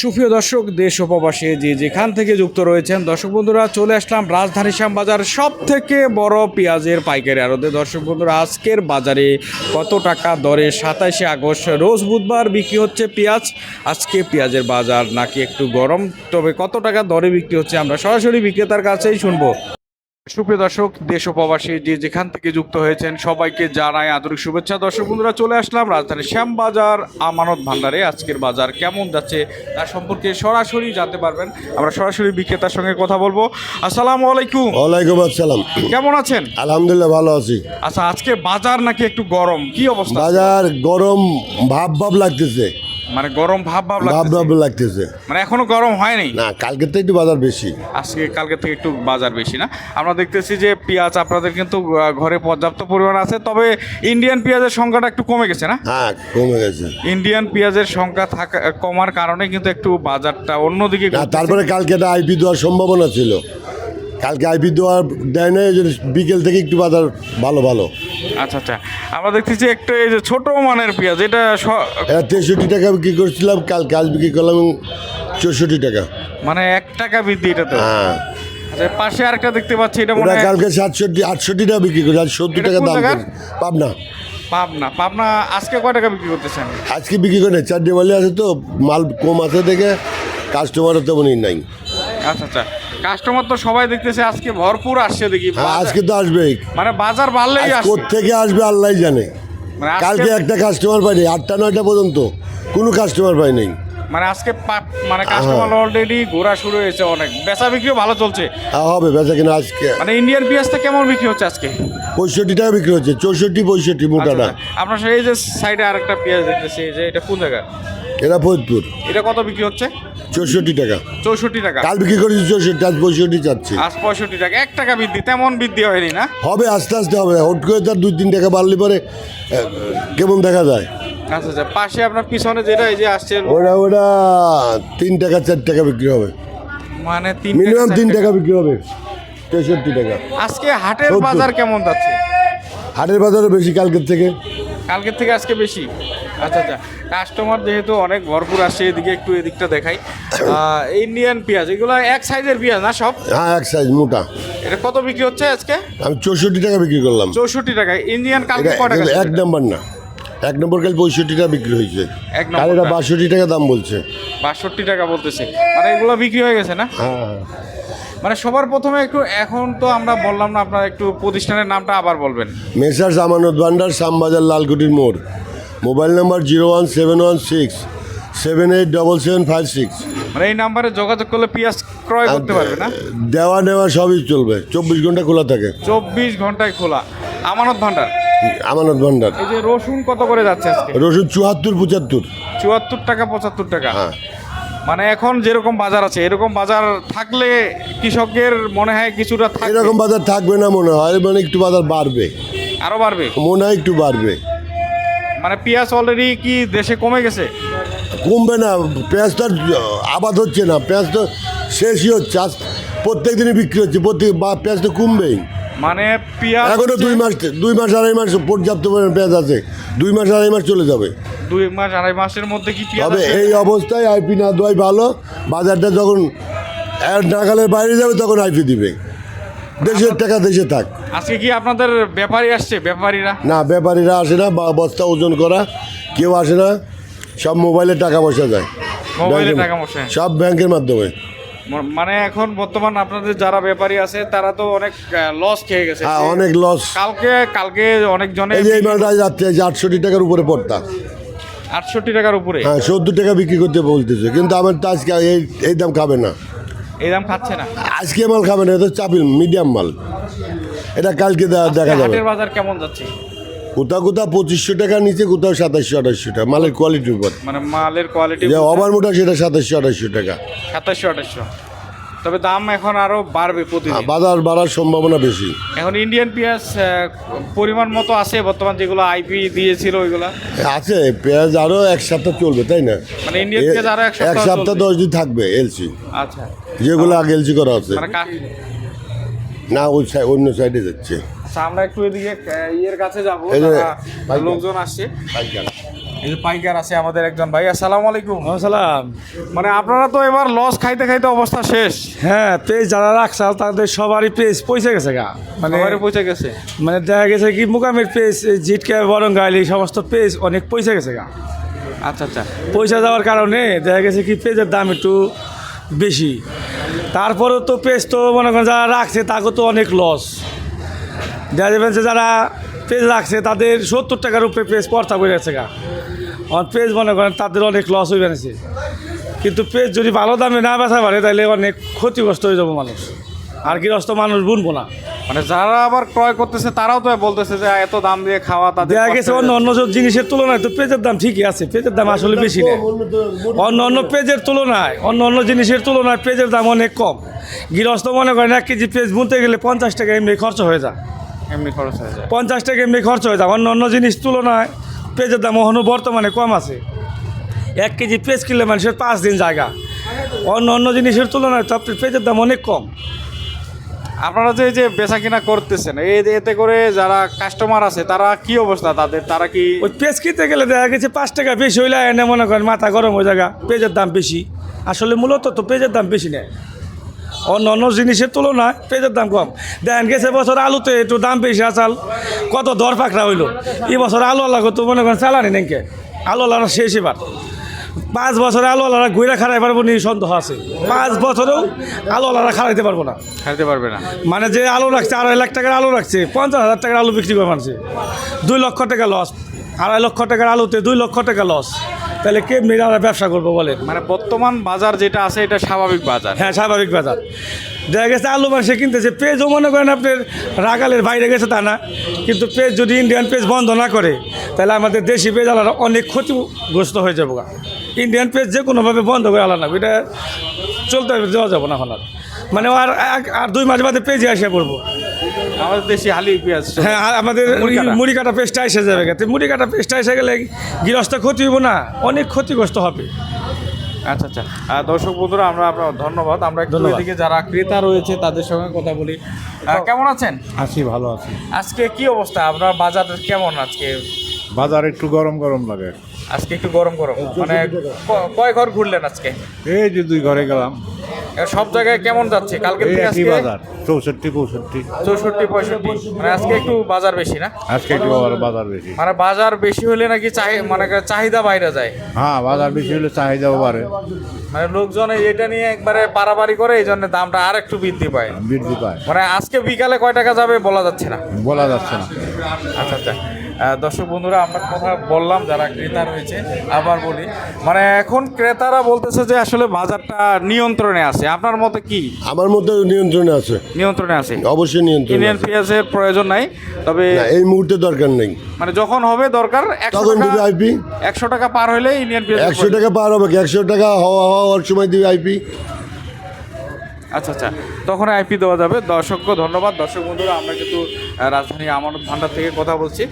সুপ্রিয় দর্শক, দেশ ও প্রবাসী যে যেখান থেকে যুক্ত রয়েছেন, দর্শক বন্ধুরা, চলে আসলাম রাজধানী শ্যামবাজার সব থেকে বড় পেঁয়াজের পাইকারি আড়তে। দর্শক বন্ধুরা, আজকের বাজারে কত টাকা দরে? সাতাশে আগস্ট, রোজ বুধবার বিক্রি হচ্ছে পেঁয়াজ। আজকে পেঁয়াজের বাজার নাকি একটু গরম, তবে কত টাকা দরে বিক্রি হচ্ছে আমরা সরাসরি বিক্রেতার কাছেই শুনব। সুপ্রিয় দর্শক দেশ ও প্রবাসী যে যেখান থেকে যুক্ত হয়েছেন সবাইকে জানাই আন্তরিক শুভেচ্ছা। দর্শক বন্ধুরা চলে আসলাম রাজধানী শ্যামবাজার আমানত ভান্ডারে। আজকের বাজার কেমন যাচ্ছে তার সম্পর্কে সরাসরি জানতে পারবেন। আমরা সরাসরি বিক্রেতার সঙ্গে কথা বলব। আসসালামু আলাইকুম। ওয়ালাইকুম আসসালাম। কেমন আছেন? আলহামদুলিল্লাহ ভালো আছি। আচ্ছা আজকে বাজার নাকি একটু গরম? কি অবস্থা? বাজার গরম ভাব ভাব লাগতেছে। মানে গরম ভাব ভাব ভাব ভাব লাগতেছে। মানে এখনও গরম হয়নি না কালকে তো একটু বাজার বেশি। আজকে কালকে থেকে একটু বাজার বেশি না? আমরা দেখতেছি যে পেঁয়াজ আপনাদের কিন্তু ঘরে পর্যাপ্ত পরিমাণ আছে তবে ইন্ডিয়ান পেঁয়াজের সংখ্যাটা একটু কমে গেছে না? হ্যাঁ কমে গেছে। ইন্ডিয়ান পেঁয়াজের সংখ্যা থাকা কমার কারণে কিন্তু একটু বাজারটা অন্যদিকে তারপরে কালকে আইপি দেওয়ার সম্ভাবনা ছিল। কালকে আইপি দেওয়ার দেয় না এই জন্য বিকেল থেকে একটু বাজার ভালো ভালো। আচ্ছা আচ্ছা। আমরা দেখতেছি একটা এই যে ছোট মানের পেঁয়াজ এটা তেষট্টি টাকা বিক্রি করছিলাম কাল কাল বিক্রি করলাম চৌষট্টি টাকা। মানে এক টাকা বৃদ্ধি এটা তো হ্যাঁ। আচ্ছা পাশে আরেকটা দেখতে পাচ্ছি এটা মনে হয় কালকে সাতষট্টি আটষট্টি টাকা বিক্রি করছে আর সত্তর টাকা দাম পাবনা। পাবনা। পাবনা আজকে কয় টাকা বিক্রি করতেছেন? আজকে বিক্রি করে চারটে মালি আছে তো মাল কম আছে দেখে কাস্টমারও তেমনই নাই। আচ্ছা আচ্ছা। কাস্টমার তো সবাই দেখতেছে আজকে ভরপুর আসছে দেখি হ্যাঁ আজকে তো আসবেই। মানে বাজার বাড়লেই আসছে। থেকে আসবে আল্লাহ জানে। মানে আজকে- কালকে একটা কাস্টমার পাইনি আটটা নয়টা পর্যন্ত কোনো কাস্টমার পাই নাই। মানে আজকে মানে কাস্টমার অলরেডি ঘোরা শুরু হয়েছে অনেক। বেচা বিক্রিও ভালো চলছে। হ্যাঁ, হবে বেচা কিনা আজকে। মানে ইন্ডিয়ান পেঁয়াজটা কেমন বিক্রি হচ্ছে আজকে? পঁয়ষট্টি টাকা বিক্রি হচ্ছে চৌষট্টি পঁয়ষট্টি মোটাটা। আচ্ছা, আচ্ছা। আপনার সেই যে সাইডে আরেকটা পেঁয়াজ দেখতেছি এই যে এটা কোন জায়গা এরা ফরিদপুর। এটা কত বিক্রি হচ্ছে? চৌষট্টি টাকা। চৌষট্টি টাকা। কাল বিক্রি করেছি চৌষট্টি আজ পঁয়ষট্টি চাচ্ছি। আজ পঁয়ষট্টি টাকা। এক টাকা বৃদ্ধি তেমন বৃদ্ধি হয়নি না? হবে আস্তে আস্তে হবে। হট করে তার দুই তিন টাকা বাড়লে পরে কেমন দেখা যায়। আচ্ছা আচ্ছা। পাশে আপনার পিছনে যেটা এই যে আসছে ওটা ওটা তিন টাকা চার টাকা বিক্রি হবে। মানে তিন মিনিমাম তিন টাকা। বিক্রি হবে। তেষট্টি টাকা। আজকে হাটের বাজার কেমন যাচ্ছে? হাটের বাজারও বেশি কালকের থেকে। কালকের থেকে আজকে বেশি। আচ্ছা আচ্ছা। কাস্টমার যেহেতু অনেক ভরপুর আসছে এদিকে একটু এদিকটা দেখাই। ইন্ডিয়ান পেঁয়াজ এগুলো এক সাইজের পেঁয়াজ না সব? হ্যাঁ এক সাইজ মোটা। এটা কত বিক্রি হচ্ছে আজকে? আমি চৌষট্টি টাকা বিক্রি করলাম। চৌষট্টি টাকা ইন্ডিয়ান কালকে ছিল? এক? নম্বর না। এক নম্বর কাল পঁয়ষট্টি টাকা বিক্রি হয়েছে। এক কাল এটা বাষট্টি টাকা দাম বলছে। বাষট্টি টাকা বলতেছে। মানে এগুলো বিক্রি হয়ে গেছে না? হ্যাঁ। মানে সবার প্রথমে একটু এখন তো আমরা বললাম না আপনার একটু প্রতিষ্ঠানের নামটা আবার বলবেন। মেসার্স আমানত ভান্ডার শ্যামবাজার লালকুটির মোড়। Mobile number zero one seven one six seven eight double seven five six. মানে এই নাম্বারে যোগাযোগ করলে পেঁয়াজ ক্রয় করতে পারবে না? দেওয়া নেওয়া সবই চলবে চব্বিশ ঘণ্টা খোলা থাকে। চব্বিশ ঘন্টায় খোলা। আমানত ভান্ডার? আমানত ভান্ডার। এই যে রসুন কত করে যাচ্ছে আজকে? রসুন চুয়াত্তর পঁচাত্তর। চুয়াত্তর টাকা পঁচাত্তর টাকা। হ্যাঁ। মানে এখন যেরকম বাজার আছে এরকম বাজার থাকলে কৃষকের মনে হয় কিছুটা এরকম বাজার থাকবে না মনে হয় মানে একটু বাজার বাড়বে। আরও বাড়বে? মনে হয় একটু বাড়বে। মানে পেঁয়াজ অলরেডি কি দেশে কমে গেছে? কমবে না পেঁয়াজ তো আবাদ হচ্ছে না। পেঁয়াজ তো শেষই হচ্ছে আজ প্রত্যেক দিনই বিক্রি হচ্ছে প্রত্যেক বা পেঁয়াজ তো কমবেই। মানে পেঁয়াজ এখনও দুই মাস দুই মাস আড়াই মাস পর্যাপ্ত পরিমাণ পেঁয়াজ আছে। দুই মাস আড়াই মাস চলে যাবে। দুই মাস আড়াই মাসের মধ্যে কি তবে এই অবস্থায় আইপি না দেওয়াই ভালো। বাজারটা যখন নাগালের বাইরে যাবে তখন আইপি দিবে। দেশের টাকা দেশে থাক। আজকে কি আপনাদের ব্যাপারী আসছে? ব্যাপারীরা? না ব্যাপারীরা আসে না বা বস্তা ওজন করা কেউ আসে না। সব মোবাইলে টাকা পয়সা যায়। মোবাইলে টাকা পয়সা। সব ব্যাংকের মাধ্যমে। মানে এখন বর্তমান আপনাদের যারা ব্যাপারী আছে তারা তো অনেক লস খেয়ে গেছে। হ্যাঁ অনেক লস কালকে কালকে অনেক জনে এই মালটা যাচ্ছে আটষট্টি টাকার উপরে পড়তা। আটষট্টি টাকার উপরে? হ্যাঁ সত্তর টাকা বিক্রি করতে বলতেছে কিন্তু আমার তো আজকে এই এই দাম খাবে না। এই দাম খাচ্ছে না। আজকে মাল খাবে না এটা চাপিল মিডিয়াম মাল। এটা কালকে দেখা যাবে। হাটের বাজার কেমন যাচ্ছে? কোথাও কোথাও পঁচিশশো টাকা নিচে কোথাও সাতাশশো আঠাশশো টাকা মালের কোয়ালিটির উপর। মানে মালের কোয়ালিটি যে ওভার মোটা সেটা সাতাশশো আঠাশশো টাকা। সাতাশশো আঠাশশো। তবে দাম এখন আরও বাড়বে প্রতিদিন। বাজার বাড়ার সম্ভাবনা বেশি। এখন ইন্ডিয়ান পেঁয়াজ পরিমাণ মতো আছে বর্তমান যেগুলো আইপি দিয়েছিল ওইগুলা। আছে পেঁয়াজ আরও এক সপ্তাহ চলবে তাই না? মানে ইন্ডিয়ান পেঁয়াজ আরও এক এক সপ্তাহ সপ্তাহ চলবে। দশ দিন থাকবে এলসি আচ্ছা। যেগুলো আগে এলসি করা আছে। মানে না ওই সাই- অন্য সাইডে যাচ্ছে। আচ্ছা আমরা একটু এদিকে ইয়ের কাছে যাব লোকজন আসছে। এই যে পাইকার আছে আমাদের একজন ভাই আসসালামু আলাইকুম। সালাম। মানে আপনারা তো এবার লস খাইতে খাইতে অবস্থা শেষ। হ্যাঁ পেজ যারা রাখছে তাদের সবারই পেজ পয়সা গেছে গা। মানে পৌঁছে গেছে। মানে দেখা গেছে কি মুকামের পেজ জিটকে বরঙ্গাইল এই সমস্ত পেজ অনেক পয়সা গেছে গা। আচ্ছা আচ্ছা। পয়সা যাওয়ার কারণে দেখা গেছে কি পেজের দাম একটু বেশি। তারপরেও তো পেজ তো মনে করেন যারা রাখছে তাকে তো অনেক লস দেখা যাবে যে যারা পেজ রাখছে তাদের সত্তর টাকার উপরে পেজ পর্তা করে গেছে গা। আর পেজ মনে করেন তাদের অনেক লস হয়ে গেছে কিন্তু পেজ যদি ভালো দামে না বেচা পারে তাহলে অনেক ক্ষতিগ্রস্ত হয়ে যাব মানুষ। আর গৃহস্থ মানুষ বুনবো না। মানে যারা আবার ক্রয় করতেছে তারাও তো বলতেছে যে এত দাম দিয়ে খাওয়া তাদের দেখা গেছে অন্য অন্য সব জিনিসের তুলনায় তো পেজের দাম ঠিকই আছে পেজের দাম আসলে বেশি নেই। অন্য অন্য পেজের তুলনায় অন্য অন্য জিনিসের তুলনায় পেজের দাম অনেক কম। গৃহস্থ মনে করেন এক কেজি পেজ বুনতে গেলে পঞ্চাশ টাকা এমনি খরচ হয়ে যায়, এমনি খরচ হয়ে যায়। পঞ্চাশ টাকা এমনি খরচ হয়ে যায়। অন্য অন্য জিনিস তুলনায় পেজের দাম এখনও বর্তমানে কম আছে। এক কেজি পেজ কিনলে মানুষের পাঁচ দিন জায়গা। অন্য অন্য জিনিসের তুলনায় তো পেজের দাম অনেক কম। আপনারা যে এই যে বেচা কিনা করতেছেন এই এতে করে যারা কাস্টমার আছে তারা কি অবস্থা তাদের? তারা কি ওই পেজ কিনতে গেলে দেখা গেছে পাঁচ টাকা বেশি হইলে এনে মনে করেন মাথা গরম হয়ে জায়গা পেজের দাম বেশি। আসলে মূলত তো পেজের দাম বেশি নেয়। অন্য অন্য জিনিসের তুলনায় পেজের দাম কম। দেখেন গেছে বছর আলুতে একটু দাম বেশি আসাল কত দর পাকড়া হইল। এই বছর আলু আল্লাহ তো মনে করেন চালানি নেকে? আলু আল্লাহ শেষ এবার। পাঁচ বছরে আলু আল্লাহরা ঘুরে খারাই পারব নি সন্দেহ আছে। পাঁচ বছরেও আলু আল্লাহরা খারাইতে পারব না। খাইতে পারবে না। মানে যে আলু রাখছে আড়াই লাখ টাকার আলু রাখছে পঞ্চাশ হাজার টাকার আলু বিক্রি করে মানছে দুই লক্ষ টাকা লস আড়াই লক্ষ টাকার আলুতে দুই লক্ষ টাকা লস তাহলে কেমনি আমরা ব্যবসা করব বলেন? মানে বর্তমান বাজার যেটা আছে এটা স্বাভাবিক বাজার। হ্যাঁ স্বাভাবিক বাজার। দেখা গেছে আলু মানুষে কিনতেছে পেজও মনে করেন আপনার রাগালের বাইরে গেছে তা না কিন্তু পেজ যদি ইন্ডিয়ান পেজ বন্ধ না করে তাহলে আমাদের দেশি পেজ আলাদা অনেক ক্ষতিগ্রস্ত হয়ে যাব। ইন্ডিয়ান পেজ যে কোনোভাবে বন্ধ করে আলাদা এটা চলতে হবে, দেওয়া যাব না এখন আর। মানে আর এক- আর দুই মাস বাদে পেজে আসে পড়ব আমাদের দেশি হালি পেঁয়াজ হ্যাঁ আমাদের মুড়ি কাটা। পেস্টটা এসে যাবে মুড়ি কাটা পেস্টটা এসে গেলে গৃহস্থ ক্ষতি হইব না অনেক ক্ষতিগ্রস্ত হবে। আচ্ছা আচ্ছা। দর্শক বন্ধুরা আমরা আপনার ধন্যবাদ। আমরা একটু। এদিকে যারা ক্রেতা রয়েছে তাদের সঙ্গে কথা বলি। কেমন আছেন? আছি ভালো আছি। আজকে কি অবস্থা? আপনার বাজার কেমন আজকে? বাজার একটু গরম গরম লাগে। আজকে একটু গরম গরম। মানে কয় ঘর ঘুরলেন আজকে? এই যে দুই ঘরে গেলাম। সব জায়গায় কেমন যাচ্ছে? কালকে একই আজকে বাজার চৌষট্টি পঁয়ষট্টি। চৌষট্টি পঁয়ষট্টি। মানে আজকে একটু বাজার বেশি না? আজকে একটু বাজার বেশি। মানে বাজার বেশি হলে নাকি চাহি মানে চাহিদা বাইরে যায়। হ্যাঁ বাজার বেশি হলে চাহিদাও বাড়ে। মানে লোকজন এটা নিয়ে একবারে পারাপারি করে এই জন্য দামটা আর একটু বৃদ্ধি পায়। বৃদ্ধি পায়। মানে আজকে বিকালে কয় টাকা যাবে বলা যাচ্ছে না। বলা যাচ্ছে না। আচ্ছা আচ্ছা। দর্শক বন্ধুরা আমরা কথা বললাম যারা ক্রেতা রয়েছে আবার বলি। মানে এখন ক্রেতারা বলতেছে যে আসলে বাজারটা নিয়ন্ত্রণে আছে। আপনার মতে কি? আমার মধ্যে নিয়ন্ত্রণে আছে। নিয়ন্ত্রণে আছে? অবশ্যই নিয়ন্ত্রণ ইন্ডিয়ান আছে। পেঁয়াজের প্রয়োজন নাই তবে এই মুহূর্তে দরকার নেই। মানে যখন হবে দরকার তখন দিবে আইপি একশো টাকা পার হলে ইন্ডিয়ান পেঁয়াজ একশো টাকা পার হবে একশো টাকা হওয়া হওয়ার সময় দিবে আইপি আচ্ছা আচ্ছা। তখন আইপি দেওয়া যাবে। দর্শককে ধন্যবাদ। দর্শক বন্ধুরা, আমরা কিন্তু রাজধানী আমানত ভান্ডার থেকে কথা বলছি।